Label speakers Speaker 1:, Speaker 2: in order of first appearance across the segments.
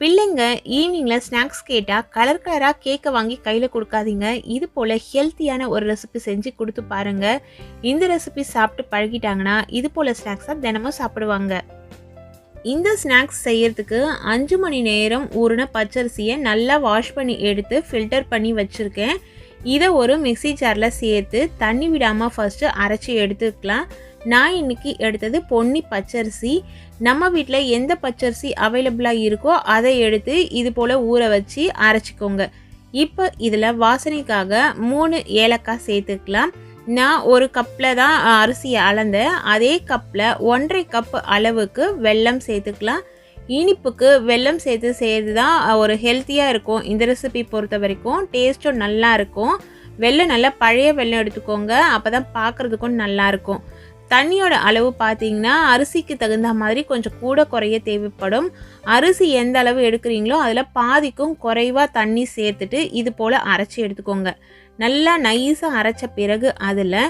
Speaker 1: பிள்ளைங்க ஈவினிங்கில் ஸ்நாக்ஸ் கேட்டால் கலர் கலராக கேக்கை வாங்கி கையில் கொடுக்காதீங்க. இது போல் ஹெல்த்தியான ஒரு ரெசிபி செஞ்சு கொடுத்து பாருங்கள் இந்த ரெசிபி சாப்பிட்டு பழகிட்டாங்கன்னா இது போல் ஸ்நாக்ஸாக தினமும் சாப்பிடுவாங்க. இந்த ஸ்நாக்ஸ் செய்யறதுக்கு அஞ்சு மணி நேரம் ஊறின பச்சரிசியை நல்லா வாஷ் பண்ணி எடுத்து ஃபில்டர் பண்ணி வச்சுருக்கேன். இதை ஒரு மிக்ஸி ஜாரில் சேர்த்து தண்ணி விடாமல் ஃபஸ்ட்டு அரைச்சி எடுத்துக்கலாம். நான் இன்னைக்கு எடுத்தது பொன்னி பச்சரிசி. நம்ம வீட்டில் எந்த பச்சரிசி அவைலபிளாக இருக்கோ அதை எடுத்து இது போல் ஊற வச்சு அரைச்சிக்கோங்க. இப்போ இதில் வாசனைக்காக மூணு ஏலக்காய் சேர்த்துக்கலாம். நான் ஒரு கப்பில் தான் அரிசியை அளந்தேன். அதே கப்பில் ஒன்றரை கப் அளவுக்கு வெல்லம் சேர்த்துக்கலாம். இனிப்புக்கு வெல்லம் சேர்த்து செய்கிறது தான் ஒரு ஹெல்த்தியாக இருக்கும். இந்த ரெசிபி பொறுத்த வரைக்கும் டேஸ்ட்டும் நல்லா இருக்கும். வெல்லம் நல்லா பழைய வெல்லம் எடுத்துக்கோங்க. அப்போ தான் பார்க்குறதுக்கும் நல்லாயிருக்கும் தண்ணியோட அளவு பார்த்தீங்கன்னா அரிசிக்கு தகுந்த மாதிரி கொஞ்சம் கூட குறைய தேவைப்படும். அரிசி எந்த அளவு எடுக்கிறீங்களோ அதில் பாதிக்கும் குறைவாக தண்ணி சேர்த்துட்டு இது போல் அரைச்சி எடுத்துக்கோங்க. நல்லா நைஸாக அரைச்ச பிறகு அதில்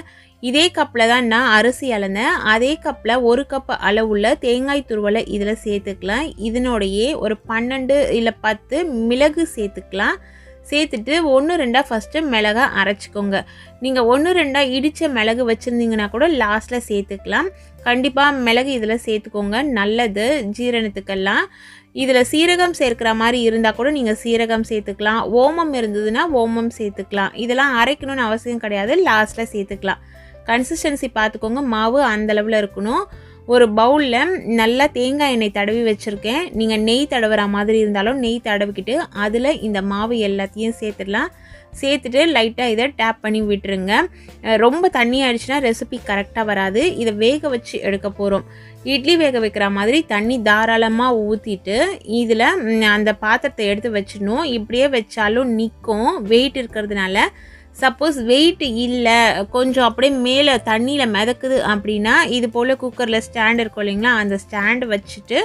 Speaker 1: இதே கப்பில் தான் நான் அரிசி அளந்தேன். அதே கப்பில் ஒரு கப் அளவுள்ள தேங்காய் துருவலை இதில் சேர்த்துக்கலாம். இதனோடையே ஒரு பன்னெண்டு இல்லை பத்து மிளகு சேர்த்துக்கலாம். சேர்த்துட்டு ஒன்று ரெண்டாக ஃபஸ்ட்டு மிளகா அரைச்சிக்கோங்க. நீங்கள் ஒன்று ரெண்டாக இடித்த மிளகு வச்சுருந்தீங்கன்னா கூட லாஸ்ட்டில் சேர்த்துக்கலாம். கண்டிப்பாக மிளகு இதில் சேர்த்துக்கோங்க. நல்லது. ஜீரணத்துக்கெல்லாம். இதில் சீரகம் சேர்க்குற மாதிரி இருந்தால் கூட நீங்கள் சீரகம் சேர்த்துக்கலாம். ஓமம் இருந்ததுன்னா ஓமம் சேர்த்துக்கலாம். இதெல்லாம் அரைக்கணும்னு அவசியம் கிடையாது. லாஸ்ட்டில் சேர்த்துக்கலாம். கன்சிஸ்டன்சி பார்த்துக்கோங்க. மாவு அந்தளவில் இருக்கணும். ஒரு பவுலில் நல்லா தேங்காய் எண்ணெய் தடவி வச்சுருக்கேன். நீங்கள் நெய் தடவுற மாதிரி இருந்தாலும் நெய் தடவிக்கிட்டு அதில் இந்த மாவு எல்லாத்தையும் சேர்த்துடலாம். சேர்த்துட்டு லைட்டாக இதை டேப் பண்ணி விட்டுருங்க. ரொம்ப தண்ணி ஆயிடுச்சுன்னா ரெசிபி கரெக்டாக வராது. இதை வேக வச்சு எடுக்க போகிறோம் இட்லி வேக வைக்கிற மாதிரி தண்ணி தாராளமாக ஊற்றிட்டு இதில் அந்த பாத்திரத்தை எடுத்து வச்சிடணும். இப்படியே வச்சாலும் நிற்கும் வெயிட் இருக்கிறதுனால சப்போஸ் வெயிட் இல்லை கொஞ்சம் அப்படியே மேலே தண்ணியில் மிதக்குது அப்படின்னா இது போல் குக்கரில் ஸ்டாண்ட் இருக்கும் இல்லைங்களா? அந்த ஸ்டாண்டு வச்சுட்டு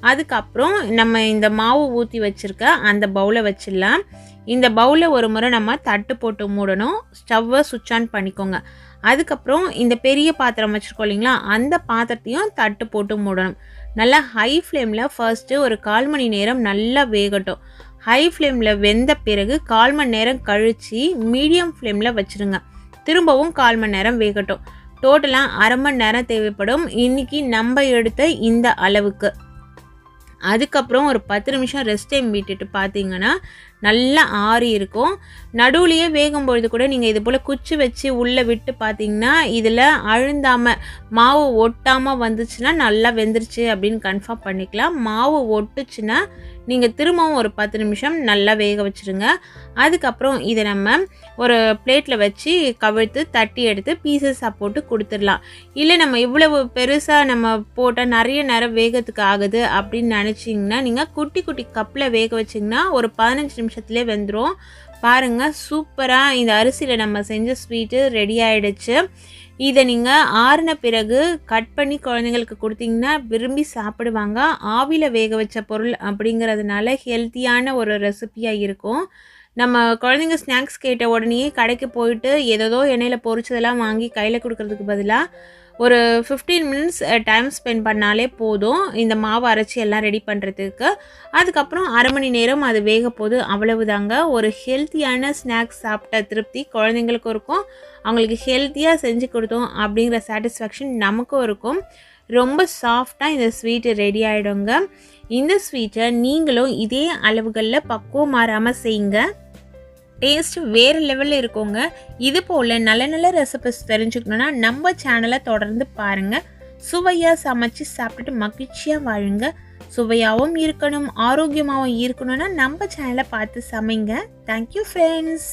Speaker 1: அதுக்கப்புறம் நம்ம இந்த மாவு ஊற்றி வச்சுருக்க அந்த பவுலை வச்சிடலாம். இந்த பவுலை ஒரு முறை நம்ம தட்டு போட்டு மூடணும். ஸ்டவ்வை சுவிட்ச் ஆன் பண்ணிக்கோங்க. அதுக்கப்புறம் இந்த பெரிய பாத்திரம் வச்சுருக்கோம் இல்லைங்களா? அந்த பாத்திரத்தையும் தட்டு போட்டு மூடணும். நல்லா ஹை ஃப்ளேமில் ஃபர்ஸ்ட்டு ஒரு கால் மணி நேரம் நல்லா வேகட்டும். ஹை ஃப்ளேமில் வெந்த பிறகு கால் மணி நேரம் கழித்து மீடியம் ஃப்ளேமில் வச்சுருங்க. திரும்பவும் கால் மணி நேரம் வேகட்டும். டோட்டலாக அரை மணி நேரம் தேவைப்படும். இன்றைக்கி நம்ம எடுத்த இந்த அளவுக்கு. அதுக்கப்புறம் ஒரு பத்து நிமிஷம் ரெஸ்ட் டைம் விட்டுட்டு பார்த்தீங்கன்னா நல்லா ஆறி இருக்கும். நடுவுலையே வேகும் பொழுது கூட நீங்கள் இது போல் குச்சி வச்சு உள்ளே விட்டு பார்த்தீங்கன்னா இதில் அழுந்தாமல் மாவு ஒட்டாமல் வந்துச்சுன்னா நல்லா வெந்துருச்சு அப்படின்னு கன்ஃபார்ம் பண்ணிக்கலாம். மாவு ஒட்டுச்சுன்னா நீங்கள் திரும்பவும் ஒரு பத்து நிமிஷம் நல்லா வேக வச்சுருங்க. அதுக்கப்புறம் இதை நம்ம ஒரு பிளேட்டில் வச்சு கவிழ்த்து தட்டி எடுத்து பீசஸாக போட்டு கொடுத்துடலாம். இல்லை நம்ம இவ்வளவு பெருசாக நம்ம போட்டால் நிறைய நேரம் வேகத்துக்கு ஆகுது அப்படின்னு நினச்சிங்கன்னா நீங்கள் குட்டி குட்டி கப்பில் வேக வச்சிங்கன்னா ஒரு பதினஞ்சு நிமிஷம் நிமிஷத்துலேயே வெந்துடும் பாருங்கள் சூப்பராக இந்த அரிசியில் நம்ம செஞ்ச ஸ்வீட்டு ரெடி ஆகிடுச்சு இதை நீங்கள் ஆறின பிறகு கட் பண்ணி குழந்தைங்களுக்கு கொடுத்தீங்கன்னா விரும்பி சாப்பிடுவாங்க. ஆவியில் வேக வச்ச பொருள் அப்படிங்கிறதுனால ஹெல்த்தியான ஒரு ரெசிப்பியாக இருக்கும். நம்ம குழந்தைங்க ஸ்நாக்ஸ் கேட்ட உடனே கடைக்கு போயிட்டு ஏதோ எண்ணெயில் பொரிச்சதெல்லாம் வாங்கி கையில் கொடுக்கறதுக்கு பதிலாக ஒரு ஃபிஃப்டீன் மினிட்ஸ் டைம் ஸ்பெண்ட் பண்ணாலே போதும். இந்த மாவு அரைச்சி எல்லாம் ரெடி பண்ணுறதுக்கு அதுக்கப்புறம் அரை மணி நேரம் அது வேக போது அவ்வளவுதாங்க. ஒரு ஹெல்த்தியான ஸ்நாக்ஸ் சாப்பிட்ட திருப்தி குழந்தைங்களுக்கும் இருக்கும். அவங்களுக்கு ஹெல்த்தியாக செஞ்சு கொடுத்தோம் அப்படிங்கிற சாட்டிஸ்ஃபேக்ஷன் நமக்கும் இருக்கும். ரொம்ப சாஃப்டாக இந்த ஸ்வீட்டு ரெடி ஆகிடுங்க இந்த ஸ்வீட்டை நீங்களும் இதே அளவுகளில் பக்குவம் மாறாமல் செய்யுங்க. டேஸ்ட் வேறு லெவலில் இருக்குங்க. இது போல் நல்ல நல்ல ரெசிபிஸ் தெரிஞ்சுக்கணுன்னா நம்ம சேனலை தொடர்ந்து பாருங்கள் சுவையாக சமைச்சு சாப்பிட்டுட்டு மகிழ்ச்சியாக வாழுங்க. சுவையாகவும் இருக்கணும் ஆரோக்கியமாகவும் இருக்கணும்னா நம்ம சேனலை பார்த்து சமைங்க. Thank you friends